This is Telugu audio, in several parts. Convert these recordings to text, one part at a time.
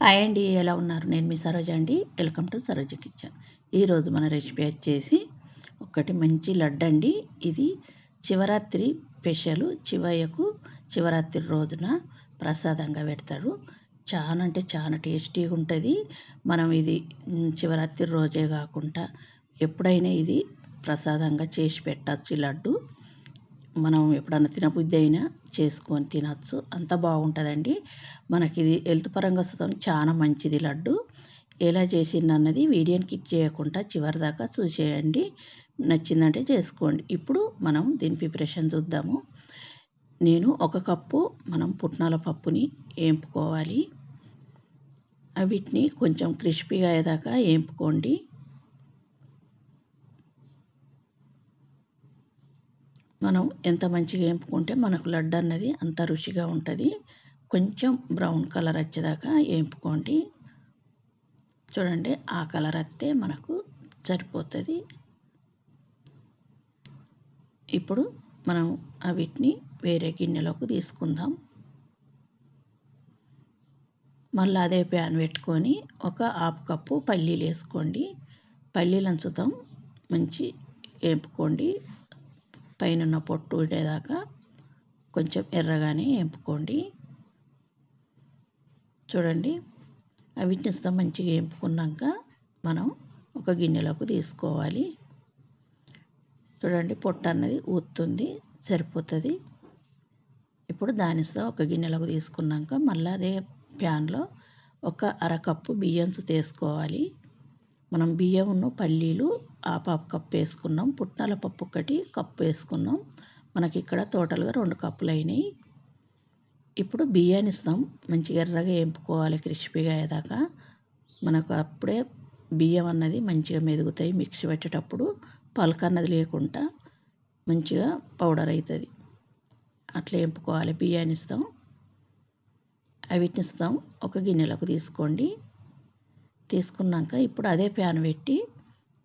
హాయ్ అండి ఎలా ఉన్నారు? నేను మీ సరోజ అండి. Welcome to Saroja kitchen. ఈరోజు మన రెసిపీ వచ్చేసి ఒకటి మంచి లడ్డు అండి. ఇది శివరాత్రి స్పెషల్. శివయ్యకు శివరాత్రి రోజున ప్రసాదంగా పెడతారు. చాలా అంటే చాలా టేస్టీగా ఉంటుంది. మనం ఇది శివరాత్రి రోజే కాకుండా ఎప్పుడైనా ఇది ప్రసాదంగా చేసి పెట్టచ్చు ఈ లడ్డు. మనం ఎప్పుడన్నా తినబుద్ధి అయినా చేసుకొని తినచ్చు. అంత బాగుంటుందండి. మనకి ఇది హెల్త్ పరంగా వస్తుంది చాలా మంచిది లడ్డు. ఎలా చేసింది అన్నది వీడియోని కిక్ చేయకుండా చివరి దాకా చూసేయండి. నచ్చిందంటే చేసుకోండి. ఇప్పుడు మనం దీని ప్రిపరేషన్ చూద్దాము. నేను ఒక కప్పు మనం పుట్నాల పప్పుని వేంపుకోవాలి వీటిని కొంచెం క్రిస్పీగా అయ్యేదాకా వేంపుకోండి మనం ఎంత మంచిగా వేపుకుంటే మనకు లడ్డు అన్నది అంత రుచిగా ఉంటుంది. కొంచెం బ్రౌన్ కలర్ వచ్చేదాకా వేపుకోండి. చూడండి ఆ కలర్ వస్తే మనకు సరిపోతుంది. ఇప్పుడు మనం వీటిని వేరే గిన్నెలోకి తీసుకుందాం. మళ్ళీ అదే ప్యాన్ పెట్టుకొని ఒక హాఫ్ కప్పు పల్లీలు వేసుకోండి. పల్లీలను చూద్దాం మంచి వేపుకోండి. పైన పొట్టు ఉండేదాకా కొంచెం ఎర్రగానే వేపుకోండి. చూడండి వీటిని మంచిగా వేపుకున్నాక మనం ఒక గిన్నెలోకి తీసుకోవాలి. చూడండి పొట్టు అన్నది ఊతుంది సరిపోతుంది. ఇప్పుడు దానిస్తా ఒక గిన్నెలోకి తీసుకున్నాక మళ్ళీ అదే ప్యాన్లో ఒక అరకప్పు బియ్యంసు తీసుకోవాలి. మనం బియ్యంను పల్లీలు పాప కప్పు వేసుకున్నాం. పుట్నాల పప్పు ఒకటి కప్పు వేసుకున్నాం. మనకి ఇక్కడ టోటల్గా రెండు కప్పులు అయినాయి. ఇప్పుడు బియ్యాన్ని ఇస్తాం. మంచిగా ఎర్రగా వేపుకోవాలి క్రిస్పీగా అయ్యేదాకా. మనకు అప్పుడే బియ్యం అన్నది మంచిగా మెదుగుతాయి మిక్సీ పెట్టేటప్పుడు. పలక అన్నది లేకుండా మంచిగా పౌడర్ అవుతుంది అట్లా వేపుకోవాలి బియ్యాన్ని ఇస్తాం. అవిటిని ఇస్తాం. ఒక గిన్నెలకు తీసుకోండి. తీసుకున్నాక ఇప్పుడు అదే ప్యాన్ పెట్టి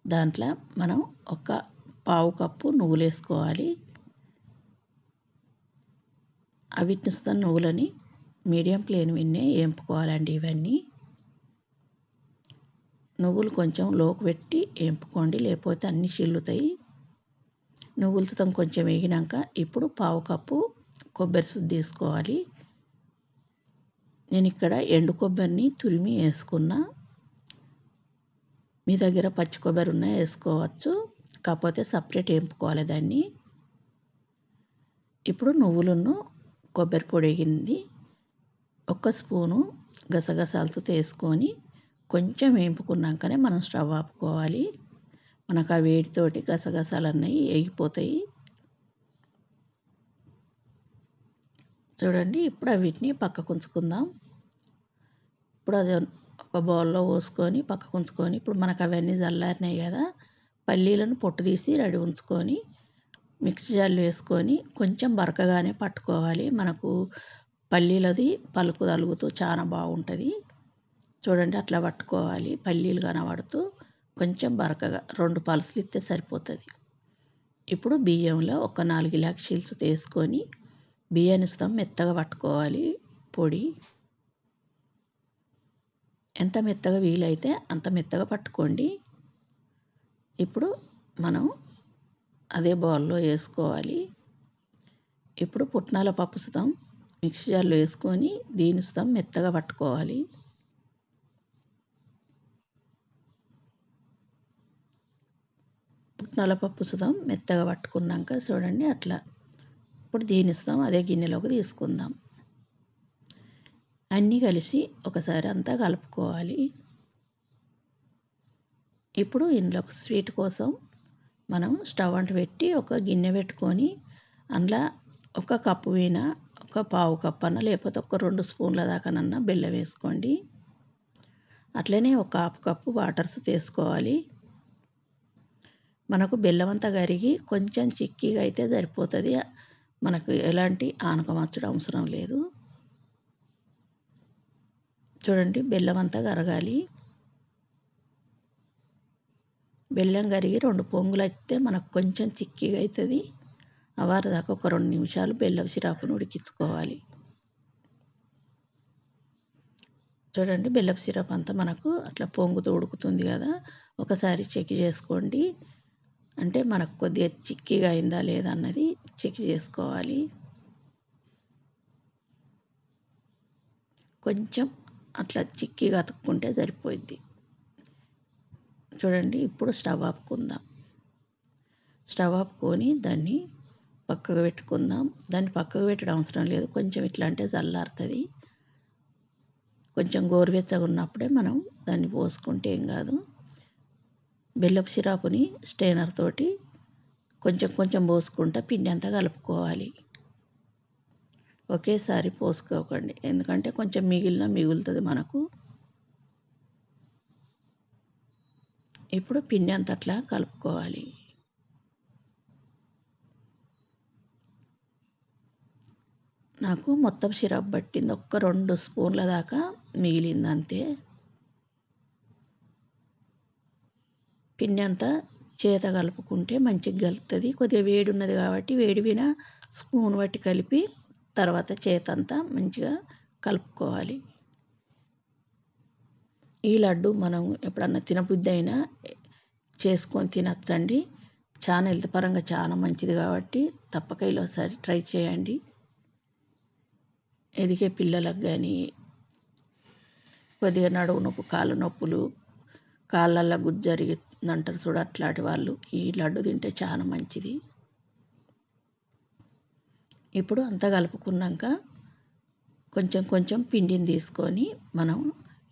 దాంట్లో మనం ఒక పావు కప్పు నువ్వులు వేసుకోవాలి. అవిటినిస్తున్న నువ్వులని మీడియం ప్లేన్ విన్నే వేంపుకోవాలండి ఇవన్నీ. నువ్వులు కొంచెం లోకి పెట్టి వేంపుకోండి లేకపోతే అన్నీ చిల్లుతాయి. నువ్వులతో కొంచెం వేగినాక ఇప్పుడు పావు కప్పు కొబ్బరి సుద్ది తీసుకోవాలి. నేను ఇక్కడ ఎండు కొబ్బరిని తురిమి వేసుకున్నా. మీ దగ్గర పచ్చి కొబ్బరి ఉన్నా వేసుకోవచ్చు. కాకపోతే సపరేట్ వేపుకోవాలి దాన్ని. ఇప్పుడు నువ్వులను కొబ్బరి పొడి వేగింది ఒక స్పూను గసగసాలు తీసుకొని కొంచెం వేపుకున్నాకనే మనం స్టవ్ ఆపుకోవాలి. మనకు ఆ వేడితోటి గసగసాలు అన్నీ వేగిపోతాయి. చూడండి ఇప్పుడు వీటిని పక్కకు ఉంచుకుందాం. ఇప్పుడు అది ఒక బౌల్లో పోసుకొని పక్కకు ఉంచుకొని ఇప్పుడు మనకు అవన్నీ చల్లారినాయి కదా పల్లీలను పొట్టు తీసి రెడీ ఉంచుకొని మిక్సీ జల్లు వేసుకొని కొంచెం బరకగానే పట్టుకోవాలి. మనకు పల్లీలది పలుకు తలుగుతూ చాలా బాగుంటుంది. చూడండి అట్లా పట్టుకోవాలి. పల్లీలు కనబడుతూ కొంచెం బరకగా రెండు పలుసులు ఇస్తే సరిపోతుంది. ఇప్పుడు బియ్యంలో ఒక నాలుగు ఇలాక్షీల్స్ తీసుకొని బియ్యాన్ని ఇస్తాం మెత్తగా పట్టుకోవాలి. పొడి ఎంత మెత్తగా వీలైతే అంత మెత్తగా పట్టుకోండి. ఇప్పుడు మనం అదే బౌల్లో వేసుకోవాలి. ఇప్పుడు పుట్నాల పప్పు సుతం మిక్సీ జార్లో వేసుకొని దీని సుతం మెత్తగా పట్టుకోవాలి. పుట్నాల పప్పు సుతం మెత్తగా పట్టుకున్నాక చూడండి అట్లా. ఇప్పుడు దీని సుతం అదే గిన్నెలోకి తీసుకుందాం. అన్నీ కలిసి ఒకసారి అంతా కలుపుకోవాలి. ఇప్పుడు ఇందులో స్వీట్ కోసం మనం స్టవ్ అంట పెట్టి ఒక గిన్నె పెట్టుకొని అందులో ఒక కప్పు వీణ ఒక పావు కప్పు అన్న లేకపోతే ఒక రెండు స్పూన్ల దాకానన్నా బెల్లం వేసుకోండి. అట్లనే ఒక హాఫ్ కప్పు వాటర్స్ తీసుకోవాలి. మనకు బెల్లం అంతా కరిగి కొంచెం చిక్కీగా అయితే సరిపోతుంది. మనకు ఎలాంటి ఆనకమచ్చడం అవసరం లేదు. చూడండి బెల్లం అంతా కరగాలి. బెల్లం కరిగి రెండు పొంగులు అయితే మనకు కొంచెం చిక్కిగా అవుతుంది అవారు దాకా ఒక రెండు నిమిషాలు బెల్లం సిరాపును ఉడికించుకోవాలి. చూడండి బెల్లం సిరప్ అంతా మనకు అట్లా పొంగుతూ ఉడుకుతుంది కదా. ఒకసారి చెక్ చేసుకోండి. అంటే మనకు కొద్దిగా చిక్కిగా అయిందా లేదా అన్నది చెక్ చేసుకోవాలి. కొంచెం అట్లా చిక్కిగా అతుక్కుంటే సరిపోద్ది చూడండి ఇప్పుడు స్టవ్ ఆపుకుందాం. స్టవ్ ఆపుకొని దాన్ని పక్కకు పెట్టుకుందాం. దాన్ని పక్కకు పెట్టడం అవసరం లేదు. కొంచెం ఇట్లా అంటే చల్లారుతుంది. కొంచెం గోరువెచ్చగా ఉన్నప్పుడే మనం దాన్ని పోసుకుంటే ఏం కాదు. బెల్లపు సిరాపుని స్టెయినర్ తోటి కొంచెం కొంచెం పోసుకుంటా పిండి అంతా కలుపుకోవాలి. ఒకేసారి పోసుకోకండి. ఎందుకంటే కొంచెం మిగిలిన మిగులుతుంది మనకు. ఇప్పుడు పిండి అంత అట్లా కలుపుకోవాలి. నాకు మొత్తం సిరప్ పట్టింది. ఒక్క రెండు స్పూన్ల దాకా మిగిలింది అంతే. పిండి అంతా చేత కలుపుకుంటే మంచిగా కలుపుతుంది కొద్దిగా వేడి ఉన్నది కాబట్టి వేడి విన స్పూన్ బట్టి కలిపి తర్వాత చేతంతా మంచిగా కలుపుకోవాలి. ఈ లడ్డు మనం ఎప్పుడన్నా తినబుద్ధి అయినా చేసుకొని తినచ్చండి. చాలా హెల్త్ పరంగా చాలా మంచిది కాబట్టి తప్పక ఇలా ఒకసారి ట్రై చేయండి. ఎదిగే పిల్లలకు కానీ కొద్దిగా నడువు నొప్పి కాళ్ళ నొప్పులు కాళ్ళల్లో గుజ్జు జరిగిందంటారు చూడు అట్లాంటి వాళ్ళు ఈ లడ్డు తింటే చాలా మంచిది. ఇప్పుడు అంతా కలుపుకున్నాక కొంచెం కొంచెం పిండిని తీసుకొని మనం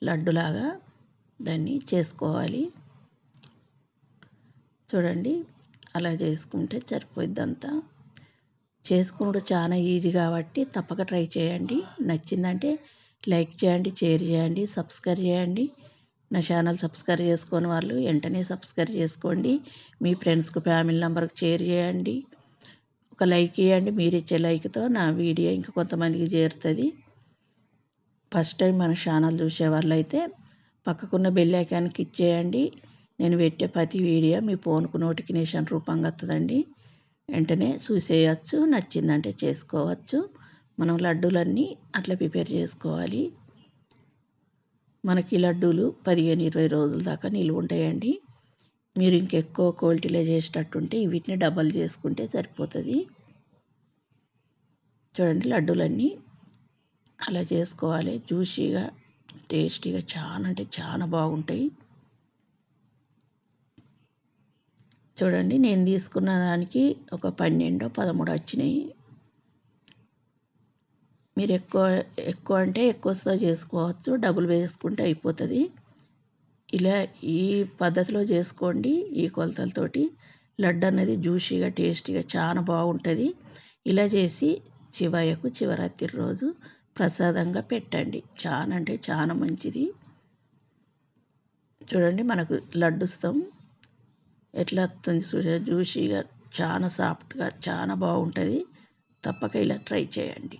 లడ్డులాగా దాన్ని చేసుకోవాలి. చూడండి అలా చేసుకుంటే సరిపోద్ది అంతా చేసుకున్నాడు చాలా ఈజీ కాబట్టి తప్పక ట్రై చేయండి. నచ్చిందంటే లైక్ చేయండి షేర్ చేయండి సబ్స్క్రైబ్ చేయండి. నా ఛానల్ సబ్స్క్రైబ్ చేసుకొని వాళ్ళు వెంటనే సబ్స్క్రైబ్ చేసుకోండి. మీ ఫ్రెండ్స్కి ఫ్యామిలీ నెంబర్కి షేర్ చేయండి. ఒక లైక్ ఇవ్వండి మీరు ఇచ్చే లైక్తో నా వీడియో ఇంకా కొంతమందికి చేరుతుంది. ఫస్ట్ టైం మన ఛానల్ చూసే వాళ్ళు అయితే పక్కకున్న బెల్ ఐకాన్కి ఇచ్చేయండి నేను పెట్టే ప్రతి వీడియో మీ ఫోన్కు నోటిఫికేషన్ రూపంగా వస్తుందండి వెంటనే చూసేయచ్చు నచ్చిందంటే చేసుకోవచ్చు. మనం లడ్డూలన్నీ అట్లా ప్రిపేర్ చేసుకోవాలి. మనకి లడ్డూలు పదిహేను ఇరవై రోజుల దాకా నిలువ ఉంటాయండి మీరు ఇంకెక్కువ క్వాలిటీలో చేసేటట్టుంటే వీటిని డబల్ చేసుకుంటే సరిపోతుంది. చూడండి లడ్డూలన్నీ అలా చేసుకోవాలి. జ్యూసీగా టేస్టీగా చాలా అంటే చాలా బాగుంటాయి. చూడండి నేను తీసుకున్న దానికి ఒక పన్నెండు పదమూడు వచ్చినాయి. మీరు ఎక్కువ ఎక్కువ అంటే ఎక్కువ చేసుకోవచ్చు. డబుల్ వేసుకుంటే అయిపోతుంది. ఇలా ఈ పద్ధతిలో చేసుకోండి ఈ కొలతలతోటి. లడ్డు అనేది జ్యూసీగా టేస్టీగా చాలా బాగుంటుంది. ఇలా చేసి చివయకు శివరాత్రి రోజు ప్రసాదంగా పెట్టండి. చాలా అంటే చాలా మంచిది. చూడండి మనకు లడ్డుస్తాం ఎట్లా వస్తుంది చూడ జ్యూసీగా చాలా సాఫ్ట్గా చాలా బాగుంటుంది. తప్పక ఇలా ట్రై చేయండి.